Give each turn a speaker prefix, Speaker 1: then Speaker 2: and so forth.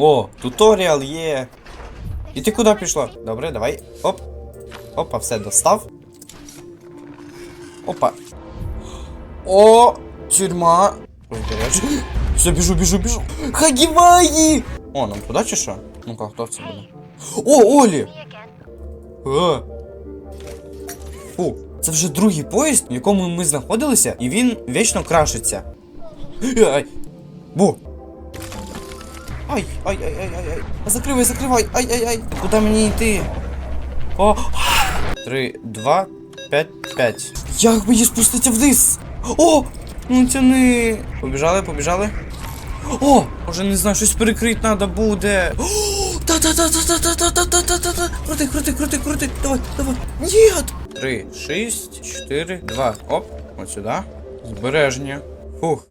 Speaker 1: О, туторіал є. І ти куди пішла? Добре, давай. Оп. Опа, все достав. Опа. О, тюрма. Розбереш. Все, біжу, біжу, біжу. Хагіваї! О, нам туди чи що? Ну-ка, хто це буде? О, Олі! Е. Фу, це вже другий поїзд, в якому ми знаходилися, і він вічно крашиться. Бу. Ай, ай, ай, ай, ай, ай. Закривай, закривай. Ай, ай, ай. Куди мені йти? О. Три, два, п'ять, п'ять. Як мені спуститься вниз? О! Ну тяни. Побіжали, побіжали. О! Уже не знаю, щось перекрити треба буде. Та-та-та-та-та-та-та-та-та-та-та. Крути, крути, крути, крути. Давай, давай. Нет! Три, шість, чотири, два. Оп, от сюди. Збереження. Фух.